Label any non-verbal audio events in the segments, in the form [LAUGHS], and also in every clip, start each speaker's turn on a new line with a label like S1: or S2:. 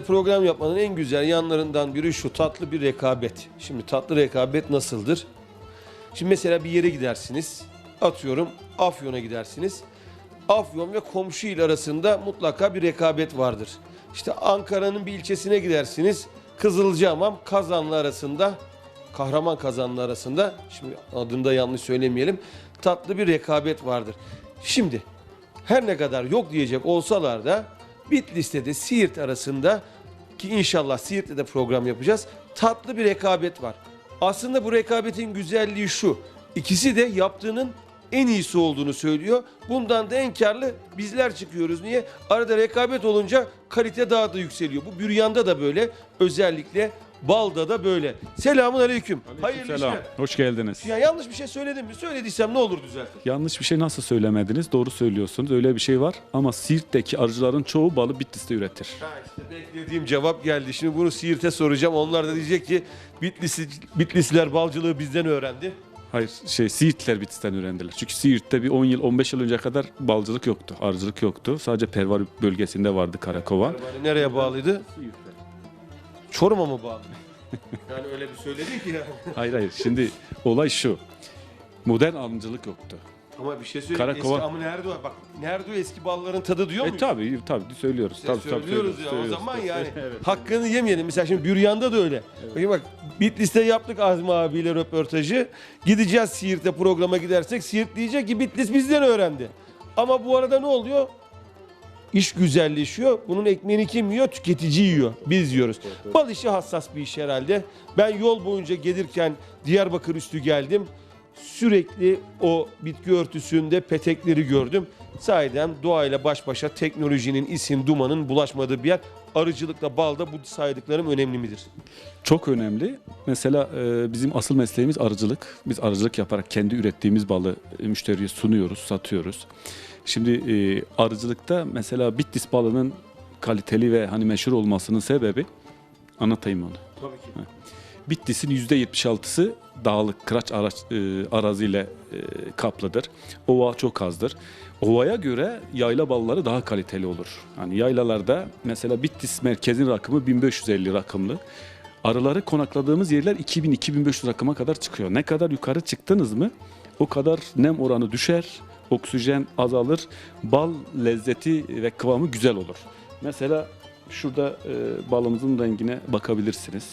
S1: Program yapmanın en güzel yanlarından biri şu tatlı bir rekabet. Şimdi tatlı rekabet nasıldır? Şimdi mesela bir yere gidersiniz. Atıyorum Afyon'a gidersiniz. Afyon ve komşu il arasında mutlaka bir rekabet vardır. İşte Ankara'nın bir ilçesine gidersiniz. Kızılcahamam Kazanlı arasında Kahraman Kazanlı arasında şimdi adını da yanlış söylemeyelim. Tatlı bir rekabet vardır. Şimdi her ne kadar yok diyecek olsalar da Bitlis'te de Siirt arasında ki inşallah Siirt'te de program yapacağız. Tatlı bir rekabet var. Aslında bu rekabetin güzelliği şu. İkisi de yaptığının en iyisi olduğunu söylüyor. Bundan da en karlı bizler çıkıyoruz. Niye? Arada rekabet olunca kalite daha da yükseliyor. Bu büryanda da böyle. Özellikle balda da böyle. Selamun aleyküm. Hayırlı
S2: Selam.
S1: işler.
S2: Hoş geldiniz.
S1: Ya yanlış bir şey söyledim mi? Söylediysem ne olur düzeltin.
S2: Yanlış bir şey nasıl söylemediniz? Doğru söylüyorsunuz. Öyle bir şey var. Ama Siirt'teki arıcıların çoğu balı Bitlis'te üretir.
S1: Ha işte beklediğim cevap geldi. Şimdi bunu Siirt'e soracağım. Onlar da diyecek ki Bitlisli, Bitlisliler balcılığı bizden öğrendi.
S2: Hayır, şey Siirtliler Bitlis'ten öğrendiler. Çünkü Siirt'te bir 10 yıl, 15 yıl önce kadar balcılık yoktu, arıcılık yoktu. Sadece Pervar bölgesinde vardı Karakovan.
S1: Yani nereye bağlıydı? Çorum'a mı bağlı? [LAUGHS] yani öyle bir söyledi ki ya.
S2: Hayır hayır. Şimdi olay şu. Modern arıcılık yoktu.
S1: Ama bir şey söyleyeyim.
S2: Karakova-
S1: Eski, ama nerede o? Bak nerede o eski balların tadı diyor
S2: E
S1: muyuz?
S2: tabii tabii söylüyoruz. Tabii, tabii,
S1: söylüyoruz ya o
S2: söylüyoruz.
S1: zaman [LAUGHS] yani
S2: Evet.
S1: hakkını yemeyelim. Mesela şimdi Büryan'da da öyle. Bakın bak Bitlis'te yaptık Azmi abiyle röportajı. Gideceğiz Siirt'e programa gidersek Siirt diyecek ki Bitlis bizden öğrendi. Ama bu arada ne oluyor? İş güzelleşiyor. Bunun ekmeğini kim yiyor? Tüketici yiyor. Biz yiyoruz. Bal işi hassas bir iş herhalde. Ben yol boyunca gelirken Diyarbakır üstü geldim. Sürekli o bitki örtüsünde petekleri gördüm. Sahiden doğayla baş başa teknolojinin, isin, dumanın bulaşmadığı bir yer. Arıcılıkla balda bu saydıklarım önemli midir?
S2: Çok önemli. Mesela e, bizim asıl mesleğimiz arıcılık. Biz arıcılık yaparak kendi ürettiğimiz balı e, müşteriye sunuyoruz, satıyoruz. Şimdi e, arıcılıkta mesela Bitlis balının kaliteli ve hani meşhur olmasının sebebi anlatayım onu.
S1: Tabii ki.
S2: Bitlis'in %76'sı dağlık, kıraç araç, e, araziyle e, kaplıdır. Ova çok azdır. Ovaya göre yayla balları daha kaliteli olur. Hani yaylalarda mesela Bitlis merkezin rakımı 1550 rakımlı. Arıları konakladığımız yerler 2000-2500 rakıma kadar çıkıyor. Ne kadar yukarı çıktınız mı o kadar nem oranı düşer, oksijen azalır, bal lezzeti ve kıvamı güzel olur. Mesela şurada e, balımızın rengine bakabilirsiniz.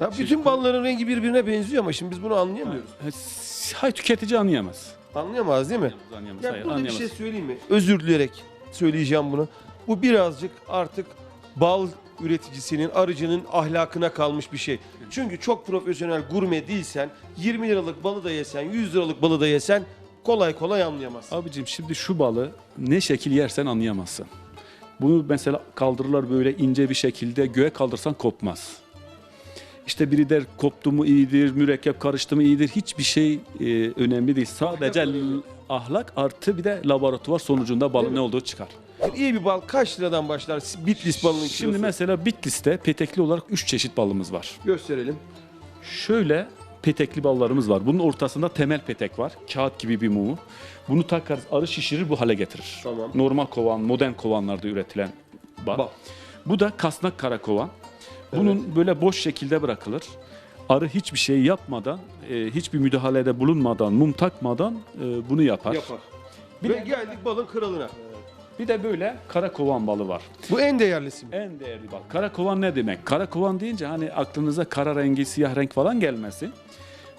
S1: Ya bütün balların rengi birbirine benziyor ama şimdi biz bunu anlayamıyoruz.
S2: Hayır tüketici anlayamaz.
S1: Anlayamaz değil mi?
S2: Anlayamaz.
S1: Ya
S2: hayır,
S1: burada bir
S2: anlayamaz.
S1: şey söyleyeyim mi? Özür dileyerek söyleyeceğim bunu. Bu birazcık artık bal üreticisinin, arıcının ahlakına kalmış bir şey. Çünkü çok profesyonel gurme değilsen, 20 liralık balı da yesen, 100 liralık balı da yesen kolay kolay anlayamazsın.
S2: Abicim şimdi şu balı ne şekil yersen anlayamazsın. Bunu mesela kaldırırlar böyle ince bir şekilde göğe kaldırsan kopmaz. İşte biri der koptu mu iyidir, mürekkep karıştı mı iyidir. Hiçbir şey e, önemli değil. Sadece l- ahlak artı bir de laboratuvar sonucunda balın ne olduğu çıkar.
S1: İyi bir bal kaç liradan başlar? Bitlis balının kilosu.
S2: Şimdi mesela Bitlis'te petekli olarak 3 çeşit balımız var.
S1: gösterelim.
S2: Şöyle petekli ballarımız var. Bunun ortasında temel petek var. Kağıt gibi bir mumu. Bunu takarız, arı şişirir bu hale getirir.
S1: Tamam.
S2: Normal kovan, modern kovanlarda üretilen bal.
S1: Bal.
S2: Bu da kasnak kara kovan. Bunun böyle boş şekilde bırakılır. Arı hiçbir şey yapmadan, e, hiçbir müdahalede bulunmadan, mum takmadan e, bunu yapar.
S1: Yapar.
S2: Bir
S1: Ve
S2: de,
S1: geldik balın kralına.
S2: Bir de böyle kara kovan balı var.
S1: Bu en değerlisi mi?
S2: En değerli bal. Kara kovan ne demek? Kara kovan deyince hani aklınıza kara rengi, siyah renk falan gelmesin.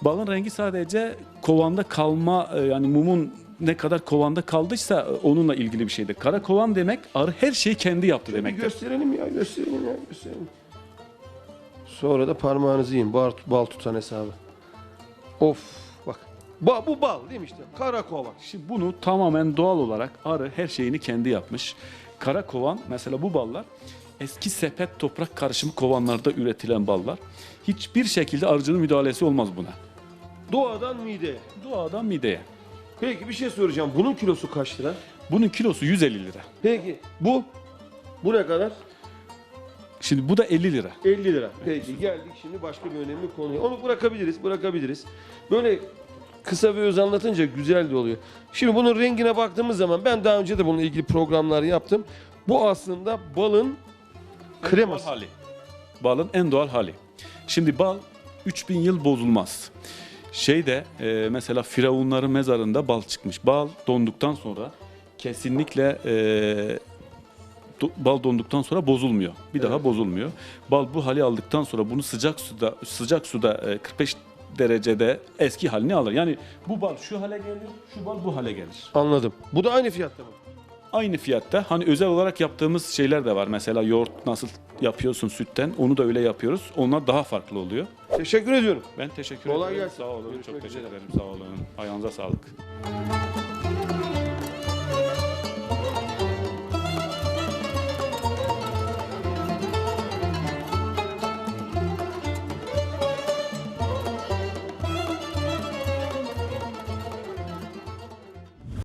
S2: Balın rengi sadece kovanda kalma e, yani mumun ne kadar kovanda kaldıysa e, onunla ilgili bir şeydir. Kara kovan demek arı her şeyi kendi yaptı demektir.
S1: gösterelim ya, gösterelim ya, gösterelim. Sonra da parmağınızı yiyin. Bal, bal tutan hesabı. Of. Ba, bu bal değil mi işte? Kara kova.
S2: Şimdi bunu tamamen doğal olarak arı her şeyini kendi yapmış. Kara kovan mesela bu ballar eski sepet toprak karışımı kovanlarda üretilen ballar. Hiçbir şekilde arıcının müdahalesi olmaz buna.
S1: Doğadan mideye.
S2: Doğadan mideye.
S1: Peki bir şey soracağım. Bunun kilosu kaç lira?
S2: Bunun kilosu 150 lira.
S1: Peki bu? Bu ne kadar?
S2: Şimdi bu da 50 lira.
S1: 50 lira. Peki geldik şimdi başka bir önemli konuya. Onu bırakabiliriz, bırakabiliriz. Böyle kısa ve öz anlatınca güzel de oluyor. Şimdi bunun rengine baktığımız zaman ben daha önce de bununla ilgili programlar yaptım. Bu aslında balın Kreması.
S2: doğal hali. Balın en doğal hali. Şimdi bal 3000 yıl bozulmaz. Şeyde e, mesela firavunların mezarında bal çıkmış. Bal donduktan sonra kesinlikle e, do- bal donduktan sonra bozulmuyor. Bir daha bozulmuyor. Bal bu hali aldıktan sonra bunu sıcak suda sıcak suda e, 45 derecede eski halini alır. Yani bu bal şu hale gelir, şu bal bu hale gelir.
S1: Anladım. Bu da aynı fiyatta mı?
S2: Aynı fiyatta hani özel olarak yaptığımız şeyler de var. Mesela yoğurt nasıl yapıyorsun sütten onu da öyle yapıyoruz. Onlar daha farklı oluyor.
S1: Teşekkür ediyorum.
S2: Ben teşekkür
S1: Kolay
S2: ederim.
S1: gelsin.
S2: Sağ olun.
S1: Görüşmek
S2: Çok teşekkür
S1: üzere.
S2: ederim. Sağ olun. Ayağınıza sağlık.